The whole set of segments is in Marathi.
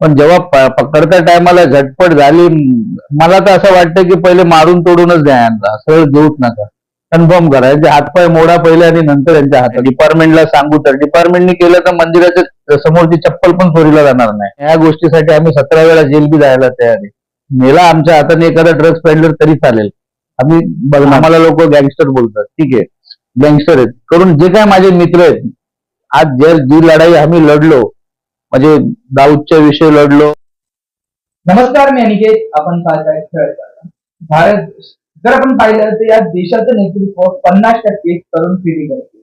पण जेव्हा प- पकडत्या टायमाला झटपट झाली मला तर असं वाटतं की पहिले मारून तोडूनच द्या यांना. सरळ देऊच नका. कन्फर्म करा. यांचे हातपाय मोडा पहिले आणि नंतर यांच्या हातात. डिपार्टमेंटला सांगू तर. डिपार्टमेंटने केलं तर मंदिराच्या समोरची चप्पल पण चोरीला जाणार नाही. या गोष्टीसाठी आम्ही सतरा वेळा जेल बी जायला तयार आहे. मेला आमच्या हाताने एखादा ड्रग्स पेडलर तरी चालेल. आम्ही बघ आम्हाला लोक गँगस्टर बोलतात. ठीक आहे. गँगस्टर आहेत. करून जे काय माझे मित्र आहेत आज जे जी लढाई आम्ही लढलो म्हणजे दाऊदच्या विषयी लढलो. नमस्कार मी अनिकेत. आपण पाहताय खेळ भारत जर आपण पाहिलं तर या देशाचं नेतृत्व पन्नास टक्के तरुण पिढी करते.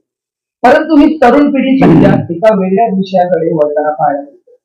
परंतु ही तरुण पिढी सध्या एका वेगळ्याच विषयाकडे वळताना पाहायला मिळते.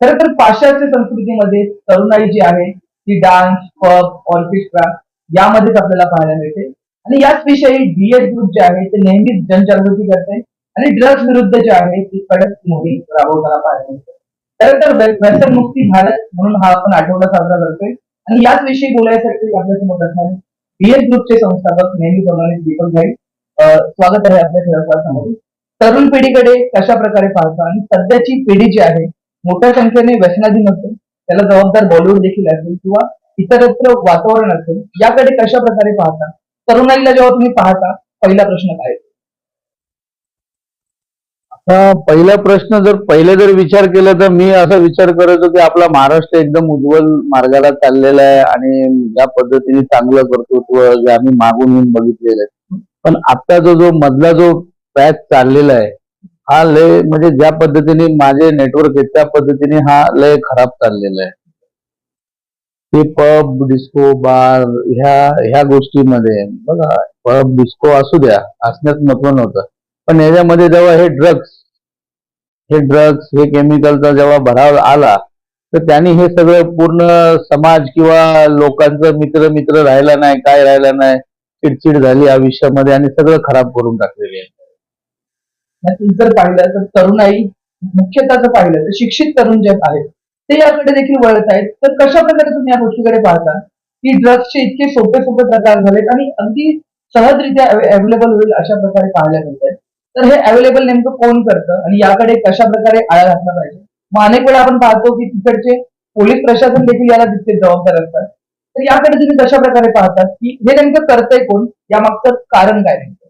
खरं तर पाश्चात्य संस्कृतीमध्ये तरुणाई जी आहे ती डान्स पब ऑर्केस्ट्रा यामध्येच आपल्याला पाहायला मिळते. आणि याच विषयी डीएड ग्रुप जे आहे ते नेहमीच जनजागृती करते. आणि ड्रग्ज विरुद्ध जे आहे ती कडक मोहीम राबवताना पाहायला मिळते. खरं तर व्य- व्यसनमुक्ती भारत म्हणून हा आपण आठवडा साजरा करतोय. आणि याच विषयी बोलायसाठी आपल्यासमोर असणारे बीएस ग्रुपचे संस्थापक नेहमीप्रमाणे दीपक भाई. स्वागत आहे आपल्या खेळासमोर तरुण पिढीकडे कशा प्रकारे पाहता आणि सध्याची पिढी जी आहे मोठ्या संख्येने व्यसनाधीन असेल त्याला जबाबदार बॉलिवूड देखील असेल किंवा इतरत्र वातावरण असेल याकडे कशा प्रकारे पाहता? तरुणाईला जेव्हा तुम्ही पाहता पहिला प्रश्न काय? पहिला प्रश्न जर पहिले जर विचार केला तर मी असा विचार करायचो की आपला महाराष्ट्र एकदम उज्ज्वल मार्गाला चाललेला आहे आणि ज्या पद्धतीने चांगलं कर्तृत्व जे आम्ही मागून येऊन बघितलेलं आहे. पण आत्ताचा जो मधला जो पॅच चाललेला आहे हा लय म्हणजे ज्या पद्धतीने माझे नेटवर्क आहे त्या पद्धतीने हा लय खराब चाललेला आहे. ते पब डिस्को बार ह्या ह्या गोष्टीमध्ये बघा पब डिस्को असू द्या असण्यात महत्त्व नव्हतं. पण याच्यामध्ये जेव्हा हे ड्रग्स हे ड्रग्स हे केमिकलचा जेव्हा भराव आला तर त्यांनी हे सगळं पूर्ण समाज किंवा लोकांचं मित्र मित्र राहिला नाही काय राहिला नाही चिडचिड झाली आयुष्यामध्ये आणि सगळं खराब करून टाकलेले आहे. जर पाहिलं तर तरुणाई मुख्यतः जर पाहिलं तर शिक्षित तरुण जे आहेत ते याकडे देखील वळत आहेत. तर कशा प्रकारे तुम्ही या गोष्टीकडे पाहता? की ड्रग्सचे इतके सोपे सोपे प्रकार झालेत आणि अगदी सहजरित्या अवेलेबल होईल अशा प्रकारे पाहायला मिळत आहेत तर हे अवेलेबल नेमकं कोण करतं आणि याकडे कशा प्रकारे आळा घातला पाहिजे? मग अनेक वेळा आपण पाहतो की तिकडचे पोलीस प्रशासन देखील याला तितके जबाबदार असतात. तर याकडे तुम्ही कशा प्रकारे पाहतात? की हे नेमकं करतंय कोण? यामागचं कारण काय नेमकं?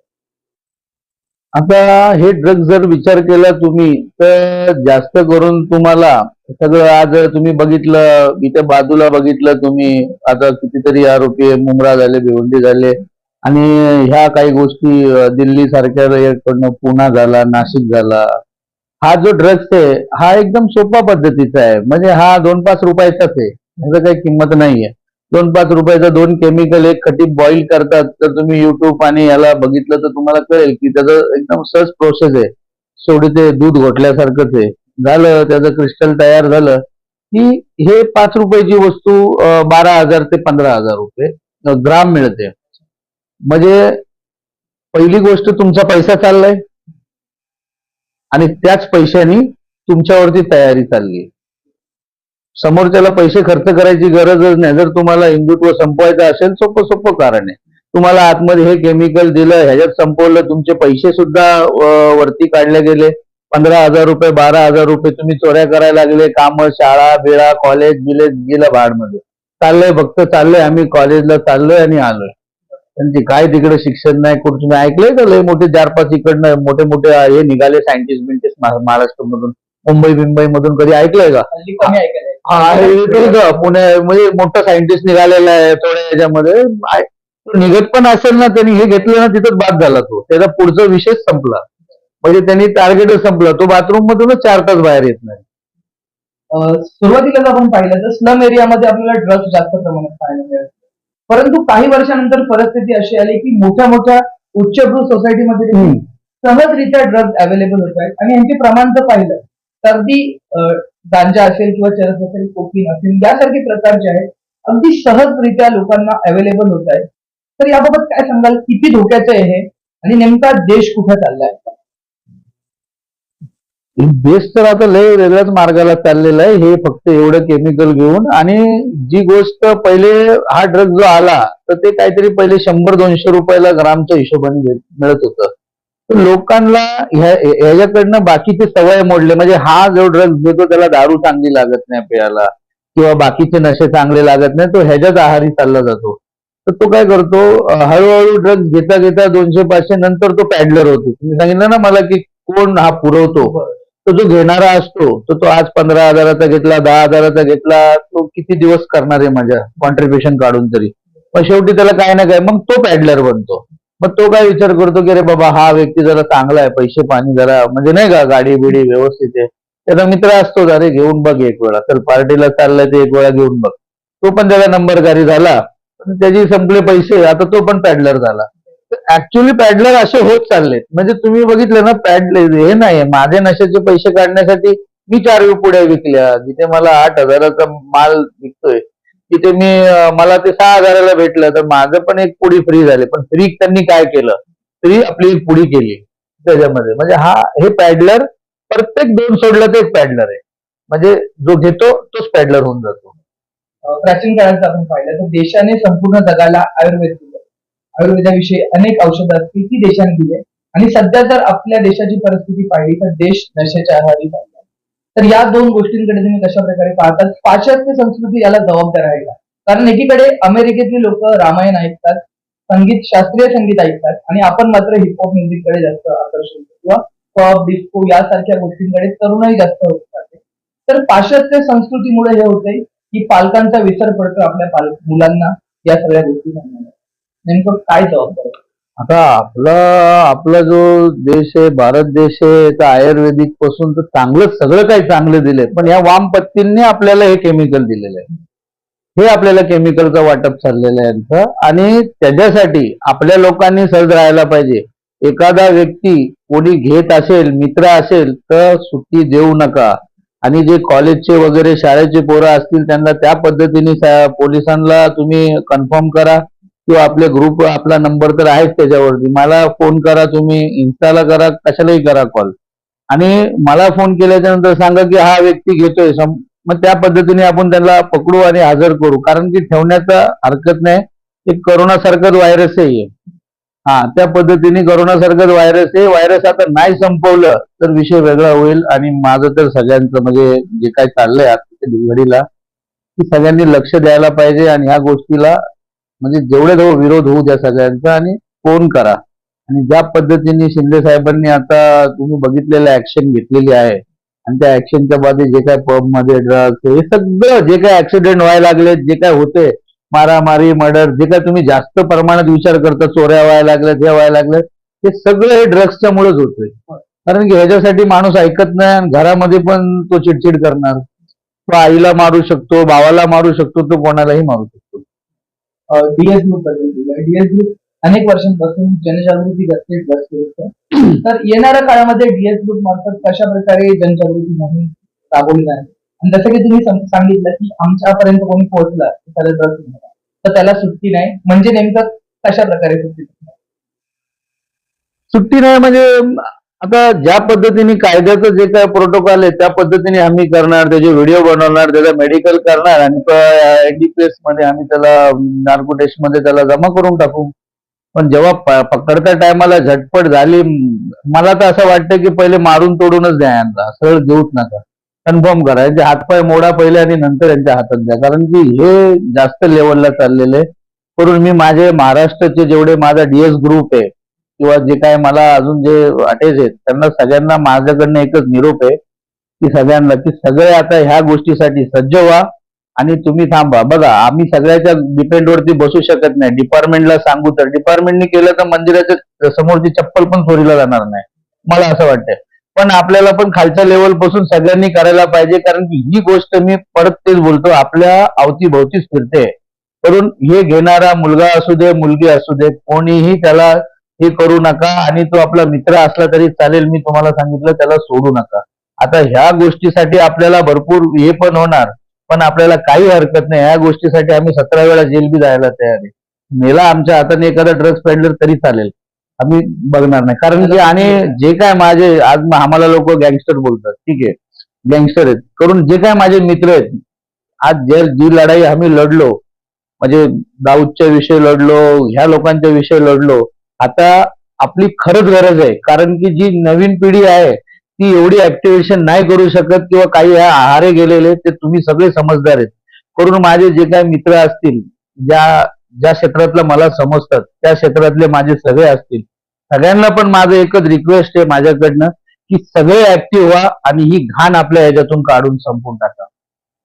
आता हे ड्रग जर विचार केला तुम्ही तर जास्त करून तुम्हाला सगळं आज तुम्ही बघितलं इथे बाजूला बघितलं तुम्ही. आता कितीतरी आरोपी मुंब्रा झाले भिवंडी झाले. आणि ह्या काही गोष्टी दिल्ली सारख्या कडनं पुणा झाला नाशिक झाला हा जो ड्रग्स आहे हा एकदम सोपा पद्धतीचा आहे. म्हणजे हा दोन पाच रुपयाचाच आहे. ह्याचं काही किंमत नाहीये. दोन पाच रुपयाचा दोन केमिकल एक खटीप बॉईल करतात. तर तुम्ही युट्यूब आणि याला बघितलं तर तुम्हाला कळेल की त्याचं एकदम सहज प्रोसेस आहे. सोडी ते दूध घोटल्यासारखंच आहे. झालं त्याचं क्रिस्टल तयार झालं. की हे पाच रुपयाची वस्तू बारा हजार ते पंधरा हजार रुपये ग्राम मिळते. म्हणजे पहिली गोष्ट तुमचा पैसा चाललाय आणि त्याच पैशानी तुमच्यावरती तयारी चालली समोरच्याला पैसे खर्च करायची गरजच नाही. जर तुम्हाला हिंदुत्व संपवायचं असेल सोपं सोपं कारण आहे. तुम्हाला आतमध्ये हे केमिकल दिलं ह्याच्यात संपवलं तुमचे पैसे सुद्धा वरती काढले गेले. पंधरा हजार रुपये बारा हजार रुपये तुम्ही चोऱ्या करायला लागले. काम शाळा बिळा कॉलेज बिलेज गेलं भाडमध्ये चाललंय फक्त चाललंय. आम्ही कॉलेजला चाललोय आणि आलोय. त्यांची काय तिकडे शिक्षण नाही कुठं तुम्ही ऐकलंय का लय मोठे चार पाच इकडनं मोठे मोठे हे निघाले सायंटिस्ट बिंटिस्ट महाराष्ट्रामधून. मुंबई बिंबई मधून कधी ऐकलंय का. हा पुणे म्हणजे मोठा सायंटिस्ट निघालेला आहे थोड्या याच्यामध्ये निघत पण असेल ना त्यांनी हे घेतलं ना तिथंच बाद झाला तो. त्याचा पुढचा विषयच संपला. म्हणजे त्यांनी टार्गेटच संपला. तो बाथरूम मधूनच चार तास बाहेर येत नाही. सुरुवातीला आपण पाहिलं तर स्लम एरियामध्ये आपल्याला ड्रग्स जास्त प्रमाणात पाहायला मिळत परंतु काही वर्षानंतर परिस्थिती अशी आली की मोठ्या मोठ्या उच्चभ्रू सोसायटीमध्ये देखील. सहजरित्या ड्रग्ज अवेलेबल होत आहेत. आणि यांचे प्रमाण जर पाहिलं तर अं, गांजा असेल किंवा चरस असेल कोकीन असेल यासारखे प्रकार जे आहेत अगदी सहजरित्या लोकांना अवेलेबल होत आहेत. तर याबाबत काय सांगाल? किती धोक्याचं आहे आणि नेमका देश कुठे चाललाय? बेस्ट तर आता लय वेगळ्याच मार्गाला चाललेला आहे. हे फक्त एवढं केमिकल घेऊन आणि जी गोष्ट पहिले हा ड्रग जो आला तर ते काहीतरी पहिले शंभर दोनशे रुपयाला ग्रामच्या हिशोबाने मिळत होतं. तर लोकांना ह्याच्याकडनं बाकीचे सवय मोडले. म्हणजे हा जो ड्रग घेतो त्याला दारू चांगली लागत नाही प्यायला किंवा बाकीचे नशे चांगले लागत नाही तो ह्याच्याच आहारी चालला जातो. तर तो काय करतो हळूहळू ड्रग घेता घेता दोनशे पाचशे नंतर तो पॅडलर होतो. तुम्ही सांगितलं ना मला की कोण हा पुरवतो. तो जो घेणारा असतो तो तो आज पंधरा हजाराचा घेतला दहा हजाराचा घेतला तो किती दिवस करणार आहे माझ्या कॉन्ट्रीब्युशन काढून तरी? मग शेवटी त्याला काय ना काय मग तो पॅडलर बनतो. मग तो काय विचार करतो की अरे बाबा हा व्यक्ती जरा चांगला आहे पैसे पाणी जरा म्हणजे नाही का गाडी बिडी व्यवस्थित आहे. त्याचा मित्र असतो अरे घेऊन बघ एक वेळा. तर पार्टीला चाललाय ते एक वेळा घेऊन बघ. तो पण त्याला नंबरकारी झाला पण त्याचे संपले पैसे आता तो पण पॅडलर झाला. ऍक्च्युली पॅडलर असे होत चाललेत. म्हणजे तुम्ही बघितलं ना पॅडलर हे नाही माझे नशाचे पैसे काढण्यासाठी मी चार पुढे विकल्या. जिथे मला आठ हजाराचा माल विकतोय तिथे मी मला ते सहा हजाराला भेटलं. तर माझं पण एक पुडी फ्री झाले. पण फ्री त्यांनी काय केलं? फ्री आपली एक पुडी केली. त्याच्यामध्ये. म्हणजे हा हे पॅडलर प्रत्येक दोन सोडलं ते एक पॅडलर आहे. म्हणजे जो घेतो तोच पॅडलर होऊन जातो. प्राचीन काळात आपण पाहिलं तर देशाने संपूर्ण जगाला आयुर्वेद दिलं. आयुर्वेदाविषयी अनेक औषध असतील ती देशाने दिली आणि सध्या जर आपल्या देशाची परिस्थिती पाहिली तर देश नशेच्या आहारी पाहिजे तर या दोन गोष्टींकडे तुम्ही कशा प्रकारे पाहतात? पाश्चात्य संस्कृती याला जबाबदार आहे का? कारण एकीकडे अमेरिकेतली लोक रामायण ऐकतात संगीत शास्त्रीय संगीत ऐकतात आणि आपण मात्र हिपहॉप म्युझिककडे जास्त आकर्षण किंवा पॉप डिस्को यासारख्या गोष्टींकडे तरुणही जास्त होत जाते. तर पाश्चात्य संस्कृतीमुळे हे होते की पालकांचा विसर पडतो आपल्या मुलांना या सगळ्या गोष्टी सांगण्याला नेमकं काय जबाबदार आता आपला आपला जो देश आहे भारत देश आहे तर आयुर्वेदिकपासून तर चांगलं सगळं काही चांगलं दिलंय. पण या वामपत्तींनी आपल्याला हे केमिकल दिलेलं आहे. हे आपल्याला केमिकलचं वाटप चाललेलं आहे यांचं आणि त्याच्यासाठी आपल्या लोकांनी सज राहायला पाहिजे. एखादा व्यक्ती कोणी घेत असेल मित्र असेल तर सुट्टी देऊ नका. आणि जे कॉलेजचे वगैरे शाळेचे पोरं असतील त्यांना त्या पद्धतीने पोलिसांना तुम्ही कन्फर्म करा. किंवा आपले ग्रुप आपला नंबर तर आहेच त्याच्यावरती. मला फोन करा तुम्ही इन्स्टाला करा कशालाही करा कॉल आणि मला फोन केल्याच्यानंतर सांगा की हा व्यक्ती घेतोय. मग त्या पद्धतीने आपण त्याला पकडू आणि हजर करू. कारण की ठेवण्याचा हरकत नाही. एक करोनासारखंच व्हायरस आहे हा. त्या पद्धतीने करोनासारखंच व्हायरस आहे. व्हायरस आता नाही संपवलं तर विषय वेगळा होईल. आणि माझं तर सगळ्यांचं म्हणजे जे काय चाललंय आजच्या घडीला की सगळ्यांनी लक्ष द्यायला पाहिजे. आणि ह्या गोष्टीला म्हणजे जेवढे जवळ विरोध होऊ द्या सगळ्यांचा आणि फोन करा. आणि ज्या पद्धतीने शिंदे साहेबांनी आता तुम्ही बघितलेलं ऍक्शन घेतलेली आहे आणि त्या ऍक्शनच्या बाबतीत जे काय पबमध्ये ड्रग्स हे सगळं जे काय ऍक्सिडेंट व्हायला लागले जे काय होते मारामारी मर्डर जे काय तुम्ही जास्त प्रमाणात विचार करता चोऱ्या व्हायला लागल्यात हे व्हायला लागलं हे सगळं हे ड्रग्सच्या मुळेच होतंय. कारण की ह्याच्यासाठी माणूस ऐकत नाही आणि घरामध्ये पण तो चिडचिड करणार. तो आईला मारू शकतो भावाला मारू शकतो तो कोणालाही मारू शकतो. डीएस ग्रुपबद्दल बोलूया डीएस ग्रुप अनेक वर्षांपासून जनजागृती करते विरुद्ध तर येणाऱ्या काळामध्ये डीएस ग्रुप मार्फत कशा प्रकारे जनजागृती मोहीम राबवली जाईल? आणि जसं की तुम्ही सांगितलं की आमच्यापर्यंत कोणी पोहोचला ड्रग्स तर त्याला सुट्टी नाही. म्हणजे नेमकं कशा प्रकारे सुट्टी नाही? सुट्टी नाही म्हणजे आता ज्या पद्धतीने कायद्याचं जे काय प्रोटोकॉल आहे त्या पद्धतीने आम्ही करणार त्याचे व्हिडिओ बनवणार त्याचा मेडिकल करणार आणि एनडीपीएसमध्ये आम्ही त्याला नार्को मध्ये त्याला जमा करून टाकू. पण जेव्हा पकडता टायमाला झटपट झाली मला तर असं वाटतं की पहिले मारून तोडूनच द्या यांना. सरळ देऊच नका. कन्फर्म करा. यांचे हातपाय मोडा पहिले आणि नंतर यांच्या हातात द्या. कारण की हे जास्त लेवलला चाललेलं आहे. करून मी माझे महाराष्ट्राचे जेवढे माझा डीएस ग्रुप आहे किंवा जे काय मला अजून जे अटॅच आहेत त्यांना सगळ्यांना माझ्याकडनं एकच निरोप आहे की सगळ्यांना की सगळे आता ह्या गोष्टीसाठी सज्ज व्हा आणि तुम्ही थांबा. बघा आम्ही सगळ्याच्या डिपेंड वरती बसू शकत नाही. डिपार्टमेंटला सांगू तर डिपार्टमेंटने केलं तर मंदिराच्या समोरची चप्पल पण चोरीला जाणार नाही. मला असं वाटतंय. पण आपल्याला पण खालच्या लेवलपासून सगळ्यांनी करायला पाहिजे कारण की ही गोष्ट मी परत तेच बोलतो आपल्या अवतीभोवतीच फिरते. करून हे घेणारा मुलगा असू दे मुलगी असू दे कोणीही त्याला हे करू नका आणि तो आपला मित्र असला तरी चालेल मी तुम्हाला सांगितलं त्याला सोडू नका. आता ह्या गोष्टीसाठी आपल्याला भरपूर हे पण होणार पण आपल्याला काही हरकत नाही. ह्या गोष्टीसाठी आम्ही सतरा वेळा जेल बी जायला तयार आहे. मेला आमच्या हाताने एखादा ड्रग्स पेडलर तरी चालेल. आम्ही बघणार नाही. कारण की आणि जे काय माझे आज आम्हाला लोक गँगस्टर बोलतात. ठीक आहे. गँगस्टर आहेत. करून जे काय माझे मित्र आहेत आज जे जी लढाई आम्ही लढलो म्हणजे दाऊदच्या विषयी लढलो ह्या लोकांच्या विषयी लढलो आता आपली खरंच गरज आहे. कारण की जी नवीन पिढी आहे ती एवढी ऍक्टिव्हेशन नाही करू शकत किंवा काही आहारे गेलेले ते तुम्ही सगळे समजदार आहेत. करून माझे जे काही मित्र असतील ज्या ज्या क्षेत्रातलं मला समजतात त्या क्षेत्रातले माझे सगळे असतील सगळ्यांना पण माझं एकच रिक्वेस्ट आहे माझ्याकडनं की सगळे ऍक्टिव्ह व्हा आणि ही घाण आपल्या ह्याच्यातून काढून संपून टाका.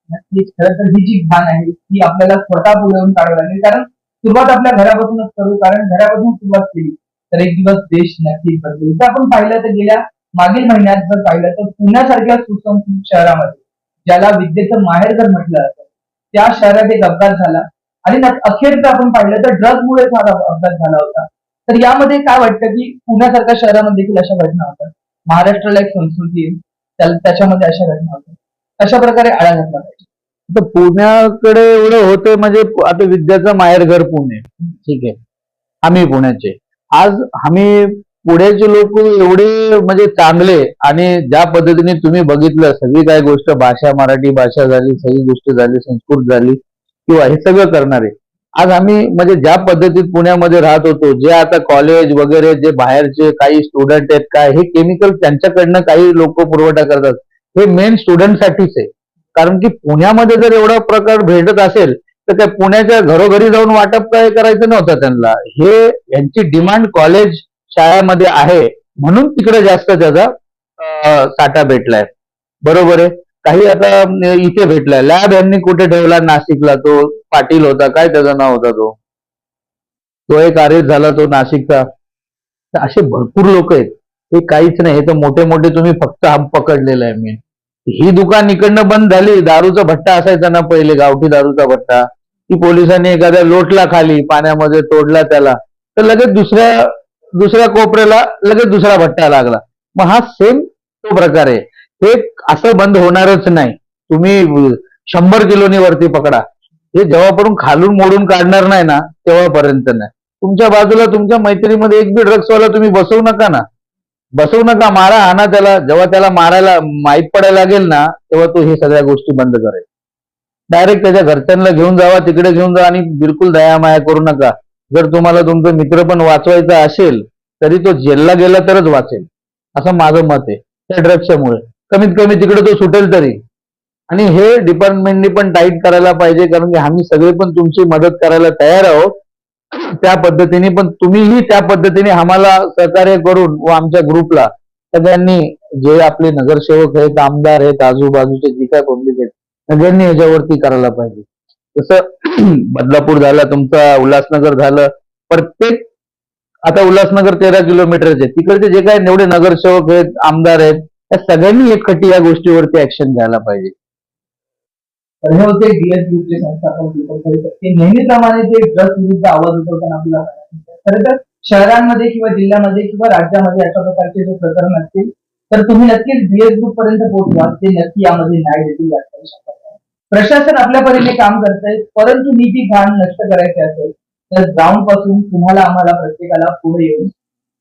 नक्कीच. खरं तर ही जी घाण आहे ती आपल्याला स्वतः पुढे काढावी लागेल. कारण सुरुवात आपल्या घरापासूनच करू कारण घरापासून सुरुवात केली. तर एक दिवस देश नक्की बदलेल. तर आपण पाहिलं तर गेल्या मागील महिन्यात जर पाहिलं तर पुण्यासारख्या सुसंस्कृत शहरामध्ये ज्याला विद्येचं माहेर जर म्हटलं जातं त्या शहरात एक अपघात झाला. आणि अखेर जर आपण पाहिलं तर ड्रग्जमुळे हा अपघात झाला होता. तर यामध्ये काय वाटतं की पुण्यासारख्या शहरामध्ये देखील अशा घटना होतात? महाराष्ट्राला एक संस्कृती आहे. त्याच्यामध्ये अशा घटना होतात. अशा प्रकारे आळा घातला पाहिजे. तर पुण्याकडे एवढं होतंय म्हणजे आता विद्याचं माहेरघर पुणे. ठीक आहे. आम्ही पुण्याचे. आज आम्ही पुण्याचे लोक एवढे म्हणजे चांगले आणि ज्या पद्धतीने तुम्ही बघितलं सगळी काय गोष्ट भाषा मराठी भाषा झाली सगळी गोष्ट झाली संस्कृत झाली किंवा हे सगळं करणारे. आज आम्ही म्हणजे ज्या पद्धतीत पुण्यामध्ये राहत होतो जे आता कॉलेज वगैरे जे बाहेरचे काही स्टुडंट आहेत काय हे केमिकल त्यांच्याकडनं काही लोक पुरवठा करतात. हे मेन स्टुडंटसाठीच आहे. कारण की पुण्यामध्ये जर एवढा प्रकार भेटत असेल तर त्या पुण्याच्या घरोघरी जाऊन वाटप काय करायचं नव्हतं त्यांना. हे यांची डिमांड कॉलेज शाळेमध्ये आहे म्हणून तिकडे जास्त त्याचा साठा भेटलाय. बरोबर आहे? काही आता इथे भेटलाय. लॅब यांनी कुठे ठेवला? नाशिकला तो पाटील होता. काय त्याचं नाव होता तो? तो एक आरेस झाला तो नाशिकचा. असे भरपूर लोक आहेत. हे काहीच नाही. हे तर मोठे मोठे तुम्ही फक्त हम पकडलेलं आहे मी. ही दुकान इकडनं बंद झाली दारूचा भट्टा असायचा ना पहिले गावठी दारूचा भट्टा. की पोलिसांनी एखाद्या लोटला खाली पाण्यामध्ये तोडला त्याला. तर लगेच दुसऱ्या दुसऱ्या कोपऱ्याला लगेच दुसरा भट्टा लागला. मग हा सेम तो प्रकार आहे. हे असं बंद होणारच नाही. तुम्ही शंभर किलोनी वरती पकडा. हे जेव्हापर्यंत खालून मोडून काढणार नाही ना तेव्हापर्यंत नाही. तुमच्या बाजूला तुमच्या मैत्रीमध्ये एक बी ड्रग्सवाला तुम्ही बसवू नका ना. बसवू नका मारा आणा त्याला. जेव्हा त्याला मारायला माहीत पडायला लागेल ना तेव्हा तो हे सगळ्या गोष्टी बंद करेल. डायरेक्ट त्याच्या घरच्यांना घेऊन जावा तिकडे घेऊन जा आणि बिलकुल दयामाया करू नका. जर तुम्हाला तुमचा मित्र पण वाचवायचा असेल तरी तो जेलला गेला तरच वाचेल. असं माझं मत आहे. त्या ड्रग्सच्यामुळे कमीत कमी तिकडे तो सुटेल तरी. आणि हे डिपार्टमेंटनी पण टाईट करायला पाहिजे कारण की आम्ही सगळे पण तुमची मदत करायला तयार आहोत. त्या पद्धतीने पण तुम्हीही त्या पद्धतीने आम्हाला सहकार्य करून व आमच्या ग्रुपला सगळ्यांनी जे आपले नगरसेवक आहेत आमदार आहेत आजूबाजूचे जे काय कोणते आहेत सगळ्यांनी याच्यावरती करायला पाहिजे. जसं बदलापूर झालं तुमचा उल्हासनगर झालं प्रत्येक आता उल्हासनगर तेरा किलोमीटरचे तिकडचे जे काय एवढे नगरसेवक आहेत आमदार आहेत त्या सगळ्यांनी एकखट्टी या गोष्टीवरती ऍक्शन घ्यायला पाहिजे. तर हे होते डीएस ग्रुपचे संस्थापक दीपक खरेकर ते नेहमीप्रमाणे ते ड्रग्स विरुद्ध आवाज उठवताना आपल्याला खरं तर शहरांमध्ये किंवा जिल्ह्यामध्ये किंवा राज्यामध्ये अशा प्रकारचे जे प्रकरण असतील तर तुम्ही नक्कीच डीएस ग्रुप पर्यंत पोहोचवा. ते नक्की यामध्ये न्याय देतील याची शक्यता प्रशासन आपल्या परीने काम करतंय परंतु मी ती घाण नष्ट करायची असेल तर ग्राउंडपासून तुम्हाला आम्हाला प्रत्येकाला पुढे येऊन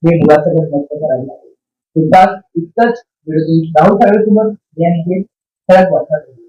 हे मुलासकट नष्ट करायला लागेल. तुझा इतकंच. व्हिडिओ राहुल सागरे सोबत या ठळक वाटत